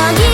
저기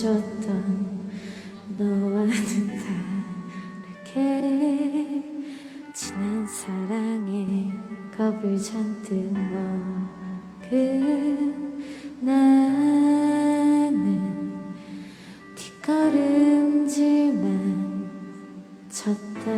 멈췄던 너와는 다르게 지난 사랑에 겁을 잔뜩 먹은 나는 뒷걸음질만 쳤다.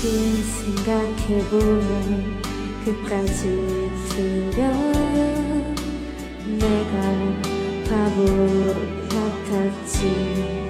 깊이 생각해보면 끝까지 들려. 내가 바보 같았지.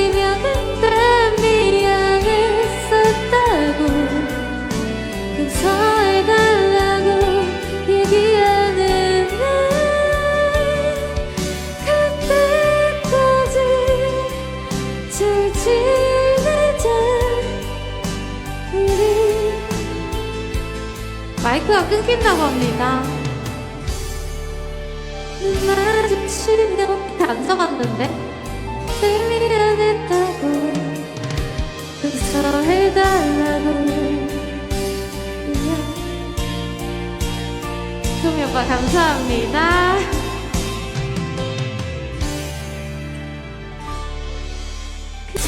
마이크가 끊긴다고 합니다. 다안 써봤는데 미안했다고 해달라고 소미 오빠 감사합니다. 그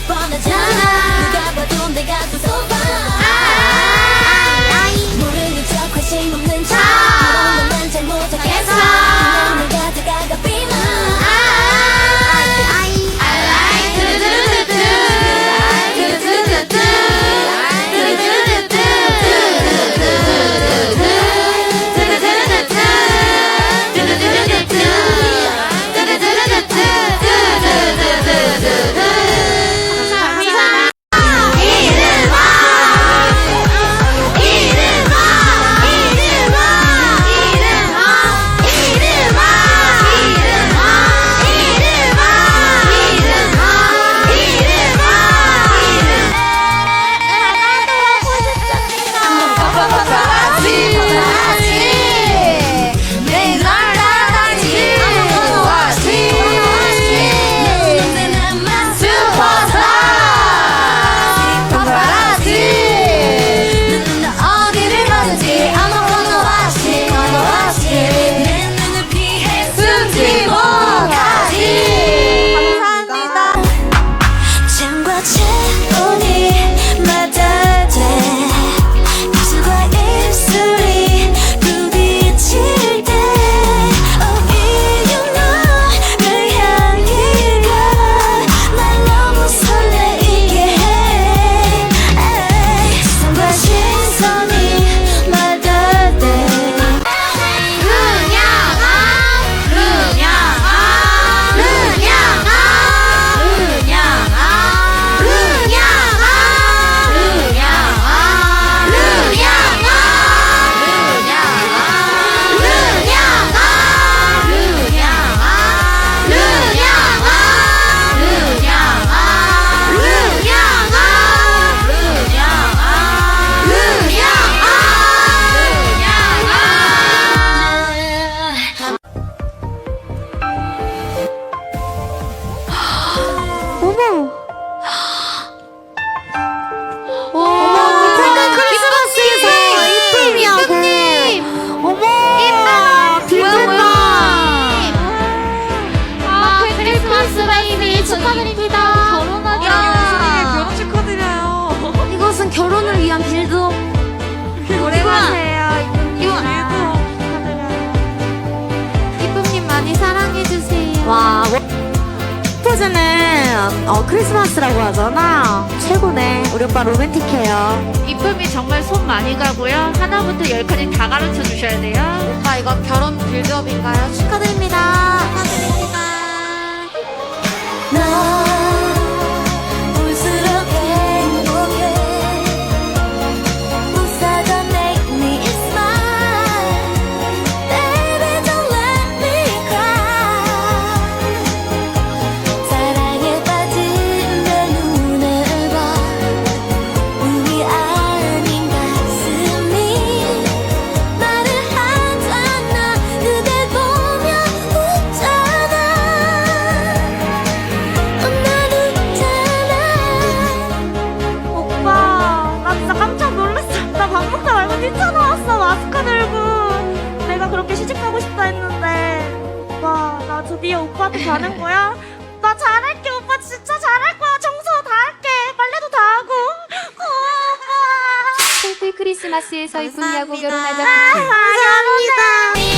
결혼 빌드업인가요? 축하드립니다. 크리스마스에서 이쁜 야구 결혼하자. 아, 감사합니다.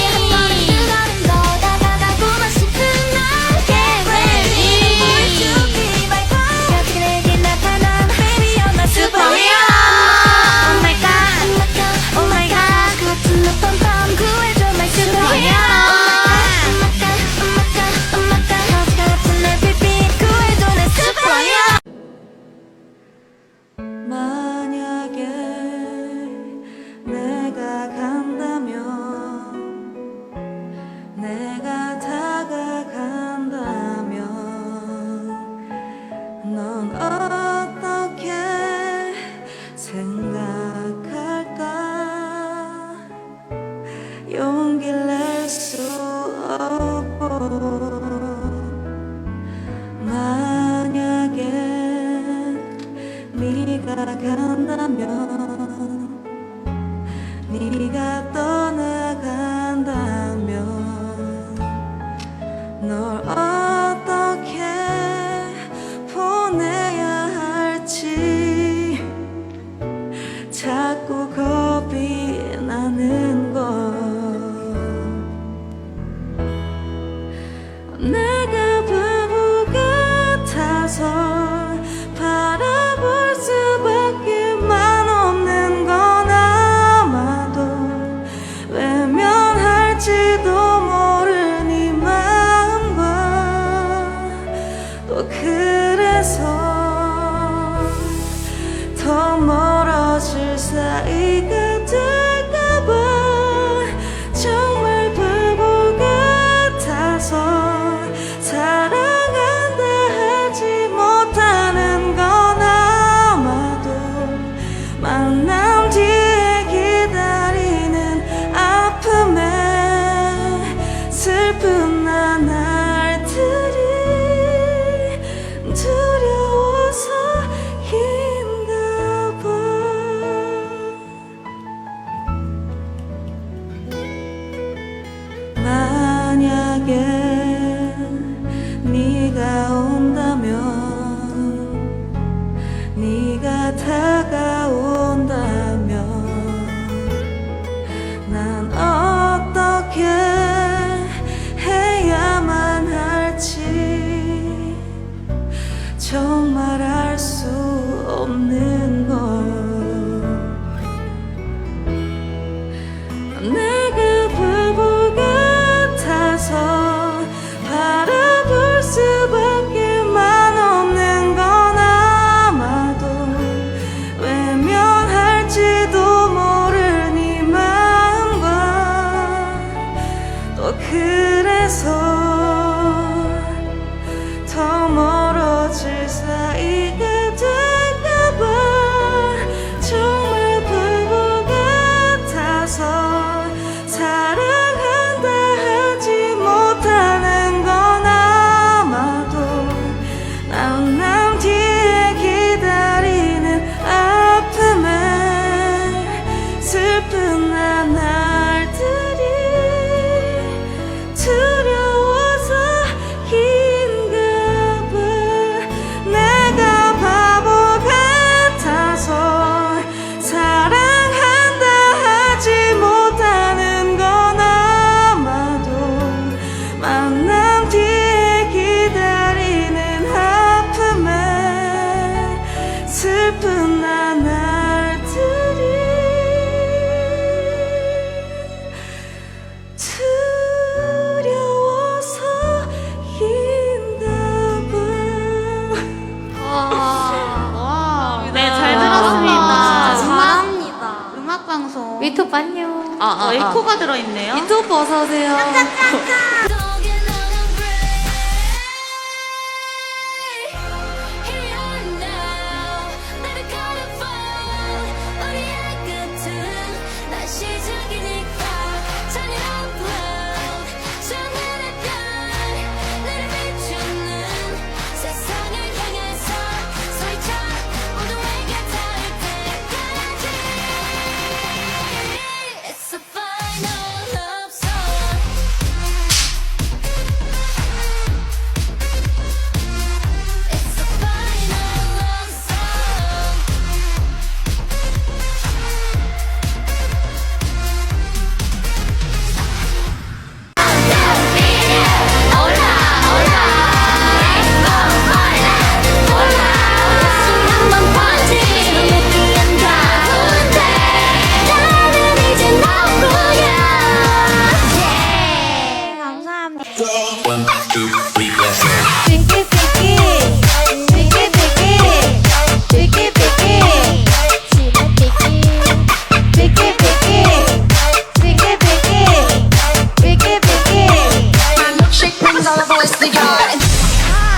살아간다면 네가 어서 오세요.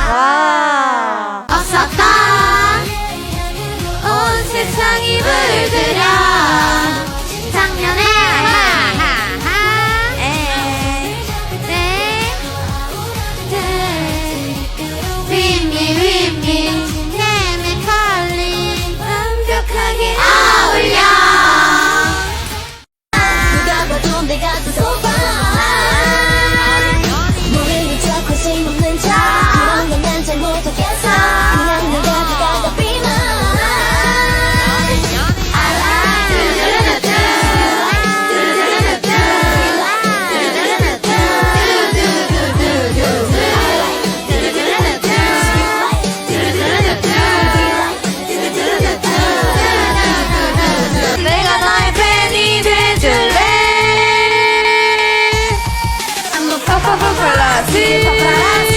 와. 없었던 온 세상이 물들여 paparazzi paparazzi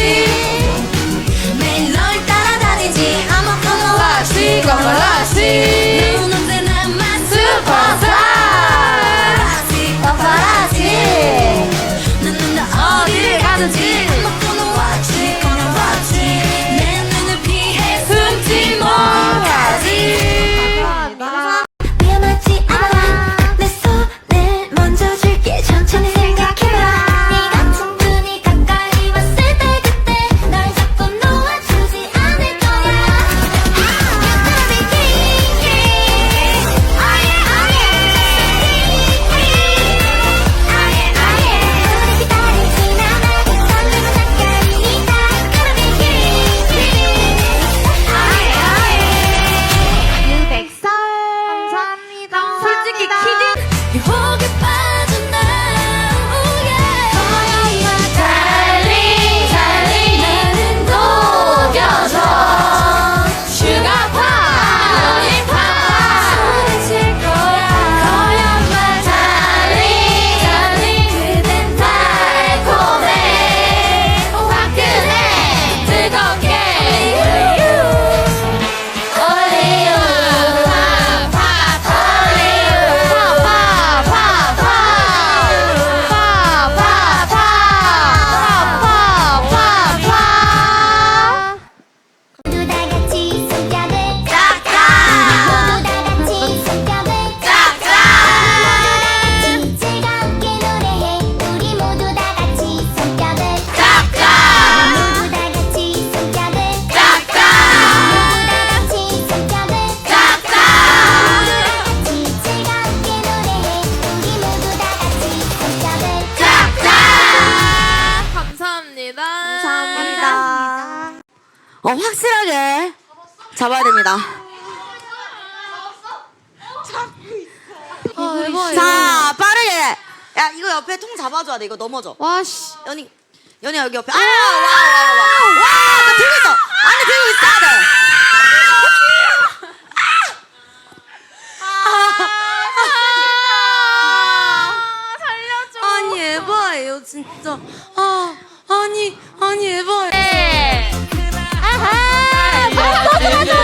매일 널 따라다니지 I'm a paparazzi paparazzi 내 오는데 나만 슈퍼스타 paparazzi paparazzi 넌 어디를 가든지 You hold 어, 확실하게 잡아야 됩니다. 아, 이거, 자, 빠르게. 야, 이거 옆에 통 잡아줘야 돼. 이거 넘어져. 와, 씨. 연이, 연이 여기 옆에. 아, 와, 와, 와, 와. 와, 나 들고 있어. 안에 들고 있어야 돼. 아, 진짜. 아, 아니, 아니, 에바예요. 네. 不 能